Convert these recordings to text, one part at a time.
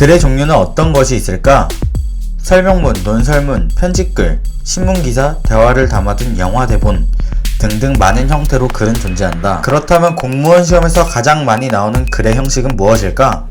글의 종류는 어떤 것이 있을까? 설명문, 논설문, 편집글, 신문기사, 대화를 담아둔 영화 대본 등등 많은 형태로 글은 존재한다. 그렇다면 공무원 시험에서 가장 많이 나오는 글의 형식은 무엇일까?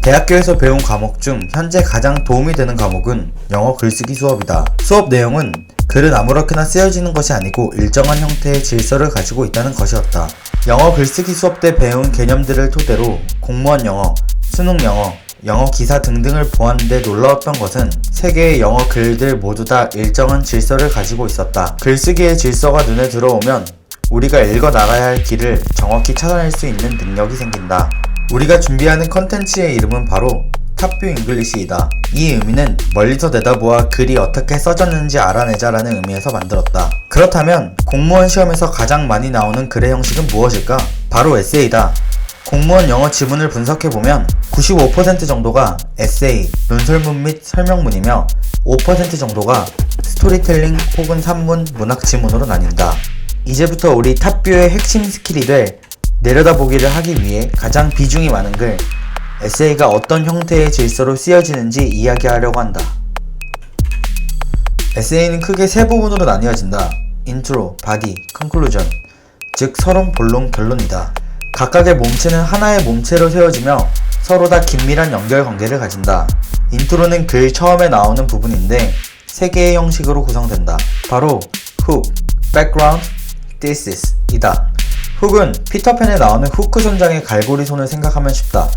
대학교에서 배운 과목 중 현재 가장 도움이 되는 과목은 영어 글쓰기 수업이다. 수업 내용은 글은 아무렇게나 쓰여지는 것이 아니고 일정한 형태의 질서를 가지고 있다는 것이었다. 영어 글쓰기 수업 때 배운 개념들을 토대로 공무원 영어, 수능 영어, 영어 기사 등등을 보았는데 놀라웠던 것은 세 개의 영어 글들 모두 다 일정한 질서를 가지고 있었다. 글쓰기의 질서가 눈에 들어오면 우리가 읽어 나가야 할 길을 정확히 찾아낼 수 있는 능력이 생긴다. 우리가 준비하는 컨텐츠의 이름은 바로 탑뷰 잉글리시이다. 이 의미는 멀리서 내다보아 글이 어떻게 써졌는지 알아내자라는 의미에서 만들었다. 그렇다면 공무원 시험에서 가장 많이 나오는 글의 형식은 무엇일까? 바로 에세이다. 공무원 영어 지문을 분석해보면 95% 정도가 에세이, 논설문 및 설명문이며 5% 정도가 스토리텔링 혹은 산문, 문학 지문으로 나뉜다. 이제부터 우리 탑뷰의 핵심 스킬이 될 내려다보기를 하기 위해 가장 비중이 많은 글, 에세이가 어떤 형태의 질서로 쓰여지는지 이야기하려고 한다. 에세이는 크게 세 부분으로 나뉘어진다. 인트로, 바디, 컨클루전, 즉 서론, 본론, 결론이다. 각각의 몸체는 하나의 몸체로 세워지며 서로 다 긴밀한 연결 관계를 가진다. 인트로는 글 처음에 나오는 부분인데 세 개의 형식으로 구성된다. 바로 hook, background, thesis 이다. 훅은 피터팬에 나오는 후크 선장의 갈고리 손을 생각하면 쉽다.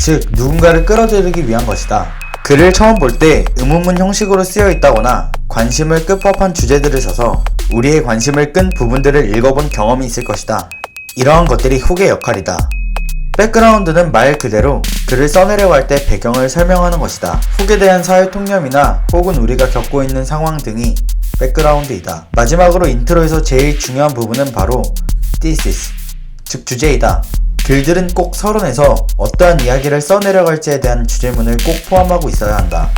즉, 누군가를 끌어들이기 위한 것이다. 글을 처음 볼 때 의문문 형식으로 쓰여 있다거나 관심을 끄 법한 주제들을 써서 우리의 관심을 끈 부분들을 읽어본 경험이 있을 것이다. 이러한 것들이 훅의 역할이다. 백그라운드는 말 그대로 글을 써내려갈 때 배경을 설명하는 것이다. 훅에 대한 사회 통념이나 혹은 우리가 겪고 있는 상황 등이 백그라운드이다. 마지막으로 인트로에서 제일 중요한 부분은 바로 thesis, 즉 주제이다. 글들은 꼭 서론에서 어떠한 이야기를 써내려갈지에 대한 주제문을 꼭 포함하고 있어야 한다.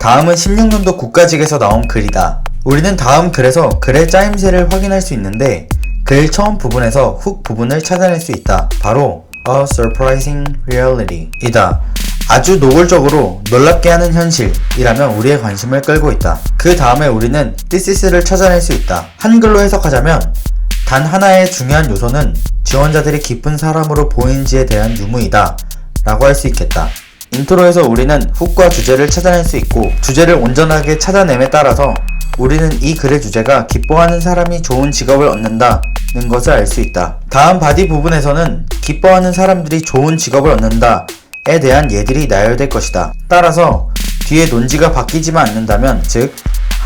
다음은 16년도 국가직에서 나온 글이다. 우리는 다음 글에서 글의 짜임새를 확인할 수 있는데 글 처음 부분에서 훅 부분을 찾아낼 수 있다. 바로 A Surprising Reality 이다. 아주 노골적으로 놀랍게 하는 현실이라면 우리의 관심을 끌고 있다. 그 다음에 우리는 thisis를 찾아낼 수 있다. 한글로 해석하자면 단 하나의 중요한 요소는 지원자들이 기쁜 사람으로 보이는지에 대한 유무이다. 라고 할 수 있겠다. 인트로에서 우리는 훅과 주제를 찾아낼 수 있고 주제를 온전하게 찾아냄에 따라서 우리는 이 글의 주제가 기뻐하는 사람이 좋은 직업을 얻는다 는 것을 알 수 있다. 다음 바디 부분에서는 기뻐하는 사람들이 좋은 직업을 얻는다에 대한 예들이 나열될 것이다. 따라서 뒤에 논지가 바뀌지만 않는다면 즉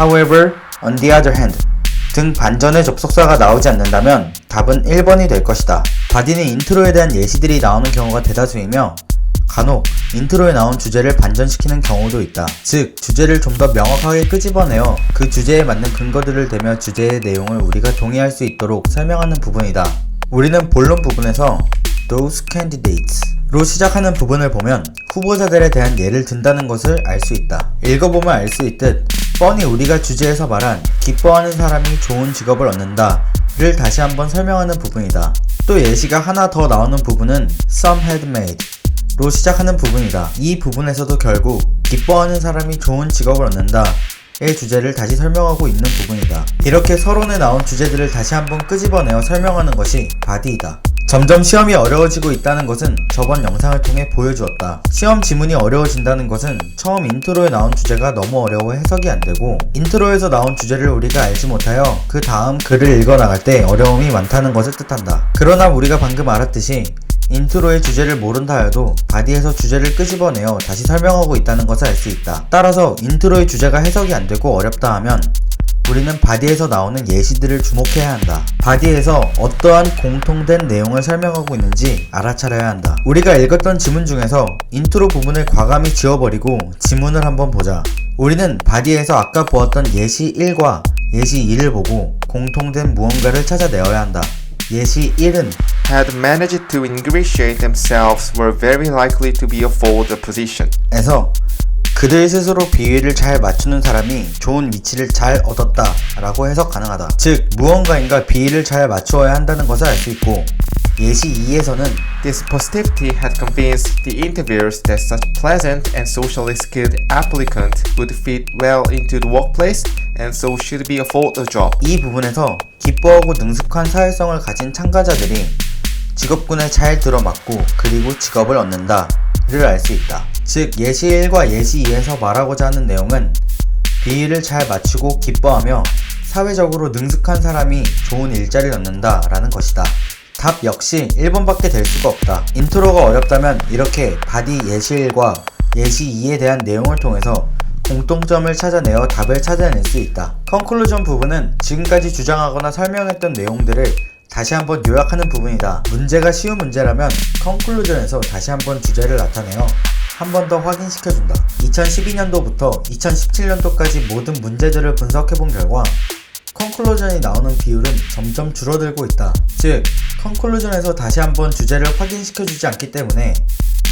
however, on the other hand 등 반전의 접속사가 나오지 않는다면 답은 1번이 될 것이다. 바디는 인트로에 대한 예시들이 나오는 경우가 대다수이며 간혹 인트로에 나온 주제를 반전시키는 경우도 있다. 즉, 주제를 좀 더 명확하게 끄집어내어 그 주제에 맞는 근거들을 대며 주제의 내용을 우리가 동의할 수 있도록 설명하는 부분이다. 우리는 본론 부분에서 those candidates로 시작하는 부분을 보면 후보자들에 대한 예를 든다는 것을 알 수 있다. 읽어보면 알 수 있듯 뻔히 우리가 주제에서 말한 기뻐하는 사람이 좋은 직업을 얻는다 를 다시 한번 설명하는 부분이다. 또 예시가 하나 더 나오는 부분은 some had made 로 시작하는 부분이다. 이 부분에서도 결국 기뻐하는 사람이 좋은 직업을 얻는다. 의 주제를 다시 설명하고 있는 부분이다. 이렇게 서론에 나온 주제들을 다시 한번 끄집어내어 설명하는 것이 바디이다. 점점 시험이 어려워지고 있다는 것은 저번 영상을 통해 보여주었다. 시험 지문이 어려워진다는 것은 처음 인트로에 나온 주제가 너무 어려워 해석이 안 되고 인트로에서 나온 주제를 우리가 알지 못하여 그 다음 글을 읽어 나갈 때 어려움이 많다는 것을 뜻한다. 그러나 우리가 방금 알았듯이 인트로의 주제를 모른다 해도 바디에서 주제를 끄집어내어 다시 설명하고 있다는 것을 알 수 있다. 따라서 인트로의 주제가 해석이 안 되고 어렵다 하면 우리는 바디에서 나오는 예시들을 주목해야 한다. 바디에서 어떠한 공통된 내용을 설명하고 있는지 알아차려야 한다. 우리가 읽었던 지문 중에서 인트로 부분을 과감히 지워버리고 지문을 한번 보자. 우리는 바디에서 아까 보았던 예시 1과 예시 2를 보고 공통된 무언가를 찾아내어야 한다. 예시 1은 had managed to ingratiate themselves were very likely to be afforded a position. 에서 그들 스스로 비위를 잘 맞추는 사람이 좋은 위치를 잘 얻었다 라고 해석 가능하다. 즉, 무언가인가 비위를 잘 맞추어야 한다는 것을 알 수 있고, 예시 2에서는 This positivity had convinced the interviewers that such pleasant and socially skilled applicant would fit well into the workplace and so should be afforded a job. 이 부분에서 기뻐하고 능숙한 사회성을 가진 참가자들이 직업군에 잘 들어맞고 그리고 직업을 얻는다 를 알 수 있다. 즉 예시 1과 예시 2에서 말하고자 하는 내용은 비위를 잘 맞추고 기뻐하며 사회적으로 능숙한 사람이 좋은 일자리를 얻는다 라는 것이다. 답 역시 1번밖에 될 수가 없다. 인트로가 어렵다면 이렇게 바디 예시 1과 예시 2에 대한 내용을 통해서 공통점을 찾아내어 답을 찾아낼 수 있다. 컨클루전 부분은 지금까지 주장하거나 설명했던 내용들을 다시 한번 요약하는 부분이다. 문제가 쉬운 문제라면 컨클루전에서 다시 한번 주제를 나타내어 한 번 더 확인시켜준다. 2012년도부터 2017년도까지 모든 문제들을 분석해본 결과 컨클루전이 나오는 비율은 점점 줄어들고 있다. 즉, 컨클루전에서 다시 한번 주제를 확인시켜주지 않기 때문에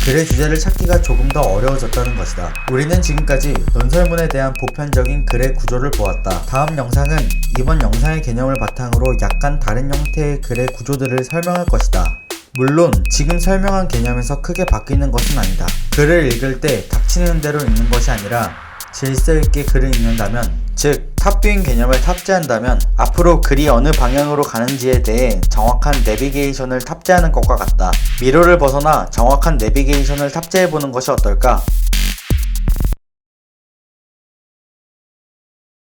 글의 주제를 찾기가 조금 더 어려워졌다는 것이다. 우리는 지금까지 논설문에 대한 보편적인 글의 구조를 보았다. 다음 영상은 이번 영상의 개념을 바탕으로 약간 다른 형태의 글의 구조들을 설명할 것이다. 물론 지금 설명한 개념에서 크게 바뀌는 것은 아니다. 글을 읽을 때 닥치는 대로 읽는 것이 아니라 질서 있게 글을 읽는다면 즉 탑뷰잉 개념을 탑재한다면 앞으로 글이 어느 방향으로 가는지에 대해 정확한 내비게이션을 탑재하는 것과 같다. 미로를 벗어나 정확한 내비게이션을 탑재해보는 것이 어떨까?